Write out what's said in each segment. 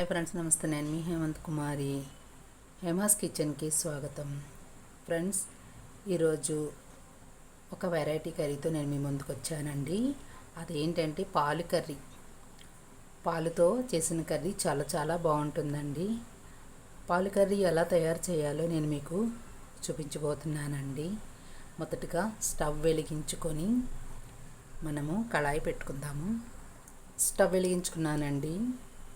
Hi friends నమస్తే. నేను మీ హేమంత్ కుమారి. హేమాస్ కిచెన్కి స్వాగతం. ఫ్రెండ్స్ ఈరోజు ఒక వెరైటీ కర్రీతో నేను మీ ముందుకు వచ్చానండి. అదేంటంటే పాలు కర్రీ. పాలుతో చేసిన కర్రీ చాలా చాలా బాగుంటుందండి. పాలు కర్రీ ఎలా తయారు చేయాలో నేను మీకు చూపించబోతున్నానండి. మొదటగా స్టవ్ వెలిగించుకొని మనము కళాయి పెట్టుకుందాము. స్టవ్ వెలిగించుకున్నానండి.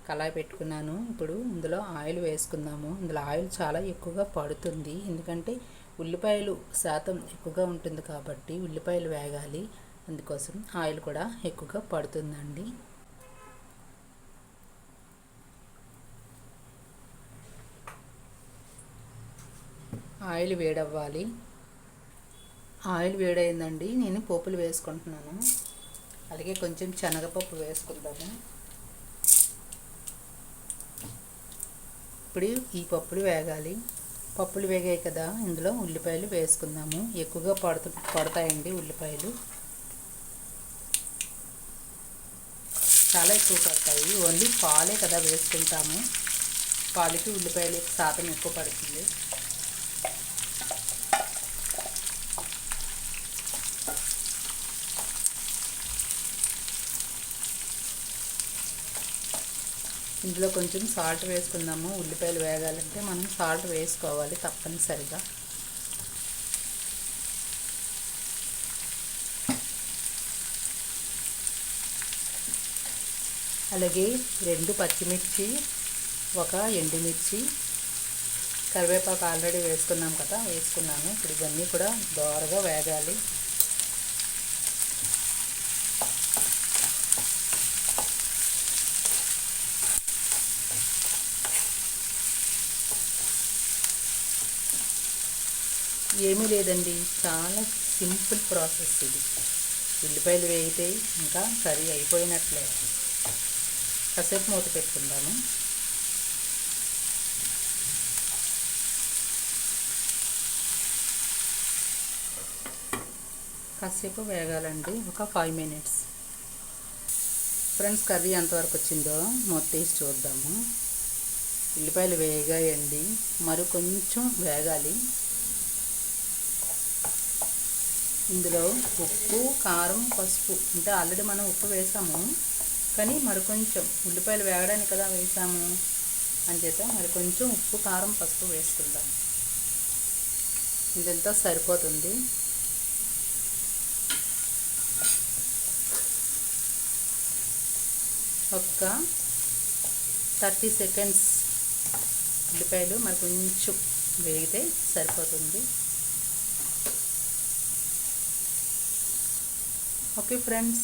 కళాయి పెట్టుకున్నాను. ఇప్పుడు ఇందులో ఆయిల్ వేసుకుందాము. ఇందులో ఆయిల్ చాలా ఎక్కువగా పడుతుంది. ఎందుకంటే ఉల్లిపాయలు శాతం ఎక్కువగా ఉంటుంది కాబట్టి ఉల్లిపాయలు వేగాలి. అందుకోసం ఆయిల్ కూడా ఎక్కువగా పడుతుందండి. ఆయిల్ వేడవ్వాలి. ఆయిల్ వేడైందండి. నేను పోపులు వేసుకుంటున్నాను. అలాగే కొంచెం శనగపప్పు వేసుకుందాము. ఇప్పుడు ఈ పప్పులు వేగాలి. పప్పులు వేగాయి కదా ఇందులో ఉల్లిపాయలు వేసుకుందాము. ఎక్కువగా పడుతు పడతాయండి ఉల్లిపాయలు. చాలా ఎక్కువ పడతాయి. ఓన్లీ పాలే కదా వేసుకుంటాము. పాలకి ఉల్లిపాయలు శాతం ఎక్కువ పడుతుంది. ఇందులో కొంచెం సాల్ట్ వేసుకుందాము. ఉల్లిపాయలు వేగాలంటే మనం సాల్ట్ వేసుకోవాలి తప్పనిసరిగా. అలాగే రెండు పచ్చిమిర్చి ఒక ఎండుమిర్చి. కరివేపాకు ఆల్రెడీ వేసుకున్నాం కదా వేసుకున్నాను. ఇప్పుడు ఇవన్నీ కూడా దోరగా వేగాలి. ఏమీ లేదండి. చాలా సింపుల్ ప్రాసెస్ ఇది. ఉల్లిపాయలు వేయితే ఇంకా కర్రీ అయిపోయినట్లే. కాసేపు మూత పెట్టుకుందాము. కాసేపు వేగాలండి. ఒక ఫైవ్ మినిట్స్ ఫ్రెండ్స్ కర్రీ ఎంతవరకు వచ్చిందో మూత తీసి చూద్దాము. ఉల్లిపాయలు వేగాయండి. మరి కొంచెం వేగాలి. ఇందులో ఉప్పు కారం పసుపు. అంటే ఆల్రెడీ మనం ఉప్పు వేసాము. కానీ మరి కొంచెం ఉల్లిపాయలు వేగడానికి కదా వేసాము. అంచేత మరి కొంచెం ఉప్పు కారం పసుపు వేసుకుందాం. ఇదంతా సరిపోతుంది. ఒక్క థర్టీ సెకండ్స్ ఉల్లిపాయలు మరి కొంచెం వేగితే సరిపోతుంది. Okay friends.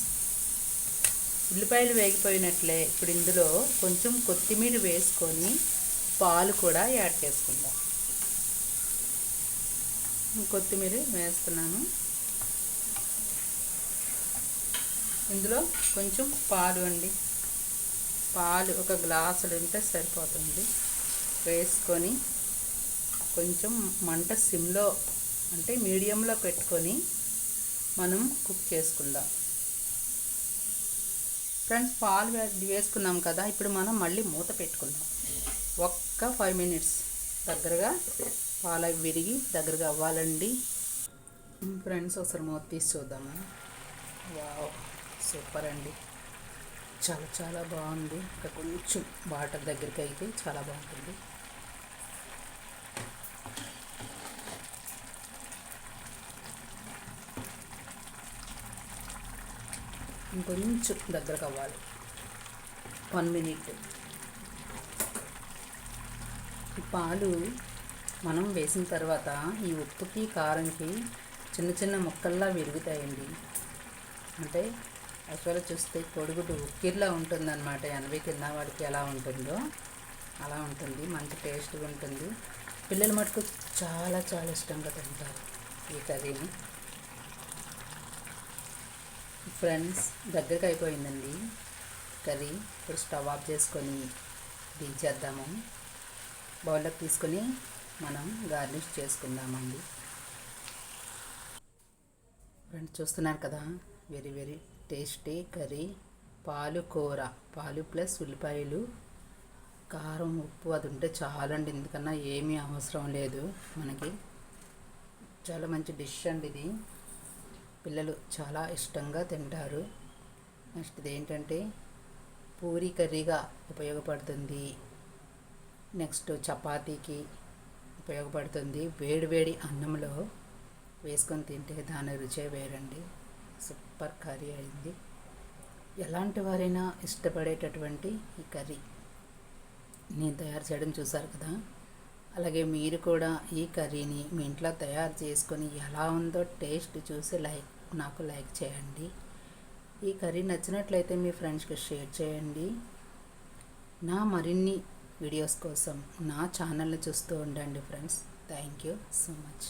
ఉల్లిపాయలు వేగిపోయినట్లే. ఇప్పుడు ఇందులో కొంచెం కొత్తిమీర వేసుకొని పాలు కూడా యాడ్ చేసుకుందాం. కొత్తిమీర వేస్తున్నాను. ఇందులో కొంచెం పాలు అండి. పాలు ఒక గ్లాసులు ఉంటే సరిపోతుంది. వేసుకొని కొంచెం మంట సిమ్లో అంటే మీడియంలో పెట్టుకొని మనం కుక్ చేసుకుందాం. ఫ్రెండ్స్ పాలు వేసుకున్నాం కదా ఇప్పుడు మనం మళ్ళీ మూత పెట్టుకుందాం. ఒక్క ఫైవ్ మినిట్స్ దగ్గరగా పాలు విరిగి దగ్గరగా అవ్వాలండి. ఫ్రెండ్స్ ఒకసారి మూత తీసి చూద్దాము? వావ్ సూపర్ అండి. చాలా చాలా బాగుంది. ఇంకా కొంచెం వాటర్ దగ్గరికి అయితే చాలా బాగుంటుంది. ఇంకొంచెం దగ్గరకు అవ్వాలి. One minute. ఈ పాలు మనం వేసిన తర్వాత ఈ ఉప్పుకి కారంకి చిన్న చిన్న ముక్కల్లా విరుగుతాయండి. అంటే యాక్చువల్గా చూస్తే పొడుగుడు ఉక్కిర్లా ఉంటుందన్నమాట. ఎనభై తిన్న వాడికి ఎలా ఉంటుందో అలా ఉంటుంది. మంచి టేస్ట్గా ఉంటుంది. పిల్లలు మటుకు చాలా చాలా ఇష్టంగా తింటారు ఈ కర్రీని. ఫ్రెండ్స్ దగ్గరికి అయిపోయిందండి కర్రీ ఇప్పుడు స్టవ్ ఆఫ్ చేసుకొని దించేద్దాము బౌల్లోకి తీసుకొని మనం గార్నిష్ చేసుకుందామండి. ఫ్రెండ్స్ చూస్తున్నారు కదా? Very very tasty curry. పాలు కూర పాలు ప్లస్ ఉల్లిపాయలు కారం ఉప్పు అది ఉంటే చాలండి. ఎందుకన్నా ఏమీ అవసరం లేదు మనకి. చాలా మంచి డిష్ అండి ఇది. పిల్లలు చాలా ఇష్టంగా తింటారు. నెక్స్ట్ ఇది ఏంటంటే పూరి కర్రీగా ఉపయోగపడుతుంది. నెక్స్ట్ చపాతీకి ఉపయోగపడుతుంది. వేడివేడి అన్నంలో వేసుకొని తింటే దాని రుచే వేరండి. సూపర్ కర్రీ అయింది. ఎలాంటి వారైనా ఇష్టపడేటటువంటి ఈ కర్రీ. నేను తయారు చేయడం చూసారు కదా. అలాగే మీరు కూడా ఈ కర్రీని మీ ఇంట్లో తయారు చేసుకొని ఎలా ఉందో టేస్ట్ చూసి లైక్ నాకు లైక్ చేయండి. ఈ కర్రీ నచ్చినట్లయితే మీ ఫ్రెండ్స్కి షేర్ చేయండి. నా మరిన్ని వీడియోస్ కోసం నా ఛానల్ని చూస్తూ ఉండండి friends. Thank you so much.